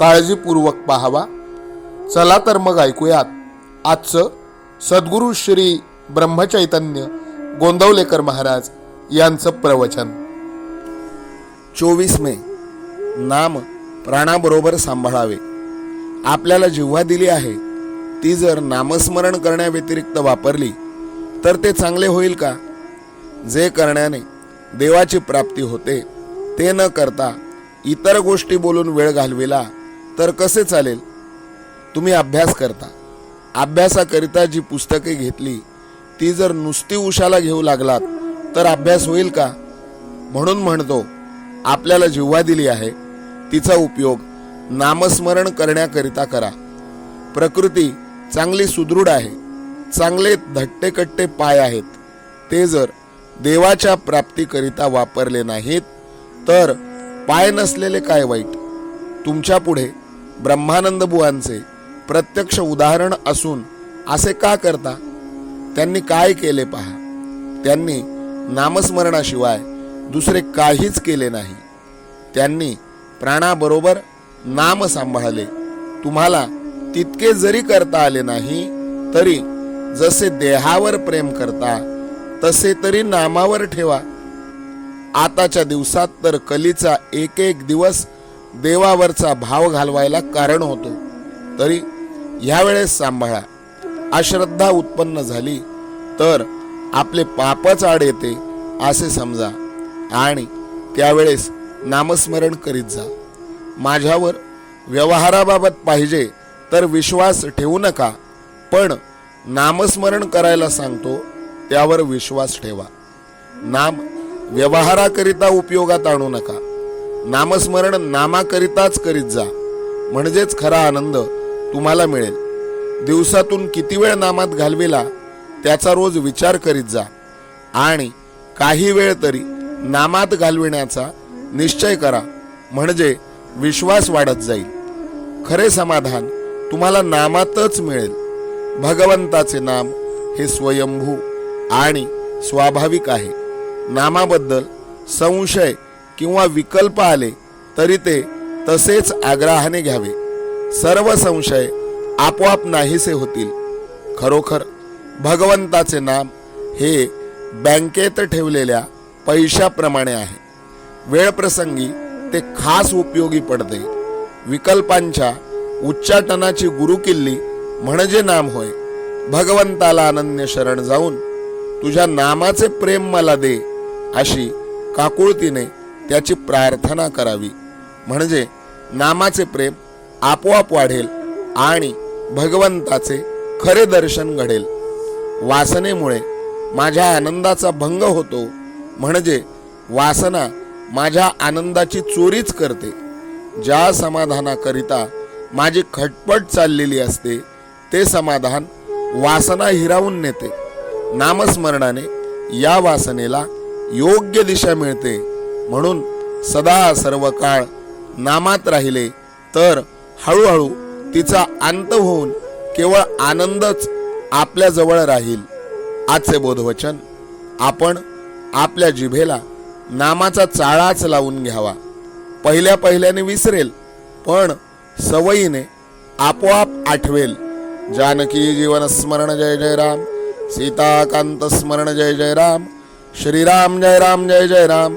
काळजीपूर्वक पाहावा. चला तर मग ऐकूयात. आजचं सद्गुरू श्री ब्रह्मचैतन्य गोंदवलेकर महाराज यांचं प्रवचन. चोवीस मे नाम प्राणाबरोबर सांभाळावे. आपल्याला जिव्हा दिली आहे ती जर नामस्मरण करण्याव्यतिरिक्त वापरली तर ते चांगले होईल का? जे करण्याने देवाची प्राप्ती होते ते न करता इतर गोष्टी बोलून वेळ घालविला तर कसे चालेल? तुम्ही अभ्यास करता. अभ्यासाकरिता जी पुस्तके घेतली ती जर नुसती उशाला घेऊ लागलात तर अभ्यास होईल का? म्हणून म्हणतो आपल्याला जिव्हा दिली आहे तिचा उपयोग नामस्मरण करण्याकरिता करा. प्रकृती चांगली सुदृढ आहे चांगले धट्टेकट्टे पाय आहेत ते जर देवाच्या प्राप्तीकरिता वापरले नाहीत तर पाय नसलेले काय वाईट? तुमच्यापुढे ब्रह्मानंद बुवांचे प्रत्यक्ष उदाहरण असून असे का करता? त्यांनी काय केले पहा. त्यांनी नामस्मरणाशिवाय दुसरे काहीच केले नाही. त्यांनी प्राणाबरोबर नाम सांभाळले. तुम्हाला तितके जरी करता आले नाही तरी जसे देहावर प्रेम करता तसे तरी नामावर ठेवा. आताच्या दिवसात तर कलीचा एक एक दिवस देवावरचा भाव घालवायला कारण होतो. तरी ह्यावेळेस सांभाळा. अश्रद्धा उत्पन्न झाली तर आपले पापच आड येते असे समजा. आणि त्यावेळेस नामस्मरण करीत जा. माझ्यावर व्यवहाराबाबत पाहिजे तर विश्वास ठेवू नका पण नामस्मरण करायला सांगतो त्यावर विश्वास ठेवा. नाम व्यवहाराकरिता उपयोगात आणू नका. नामस्मरण नामाकरिताच करीत जा. म्हणजेच खरा आनंद तुम्हाला मिळेल. दिवसातून किती वेळ नामात घालविला त्याचा रोज विचार करीत जा. आणि काही वेळ तरी नामात घालविण्याचा निश्चय करा म्हणजे विश्वास वाढत जाईल. खरे समाधान तुम्हाला नामातच मिळेल. भगवंताचे नाम हे स्वयंभू आणि स्वाभाविक आहे. नामाबद्दल संशय किंवा विकल्प आले तरी ते तसेच आग्रहाने घ्यावे. सर्व संशय आपोआप नाहीसे होतील. खरोखर भगवंताचे नाम हे बँकेत ठेवलेल्या पैशाप्रमाणे आहे. वेळप्रसंगी ते खास उपयोगी पडते. विकल्पांच्या उच्चाटनाची गुरुकिल्ली म्हणजे नाम होय. भगवंताला अनन्य शरण जाऊन तुझ्या नामाचे प्रेम मला दे अशी काकुळतीने त्याची प्रार्थना करावी. म्हणजे नामाचे प्रेम आपोआप वाढेल आणि भगवंताचे खरे दर्शन घडेल. वासनेमुळे माझ्या आनंदाचा भंग होतो. म्हणजे वासना माझ्या आनंदाची चोरीच करते. ज्या समाधानाकरिता माझी खटपट चाललेली असते ते समाधान वासना हिरावून नेते. नामस्मरणाने या वासनेला योग्य दिशा मिळते. म्हणून सदा सर्व काळ नामात राहिले तर हळूहळू तिचा अंत होऊन केवळ आनंदच आपल्याजवळ राहील. आजचे बोधवचन आपण आपल्या जिभेला नामाचा चाळाच लावून घ्यावा. पहिल्या पहिल्याने विसरेल पण सवयीने आपोआप आठवेल. जानकी जीवन स्मरण जय जय राम सीताकांत स्मरण जय जय राम श्रीराम जय राम जय जय राम.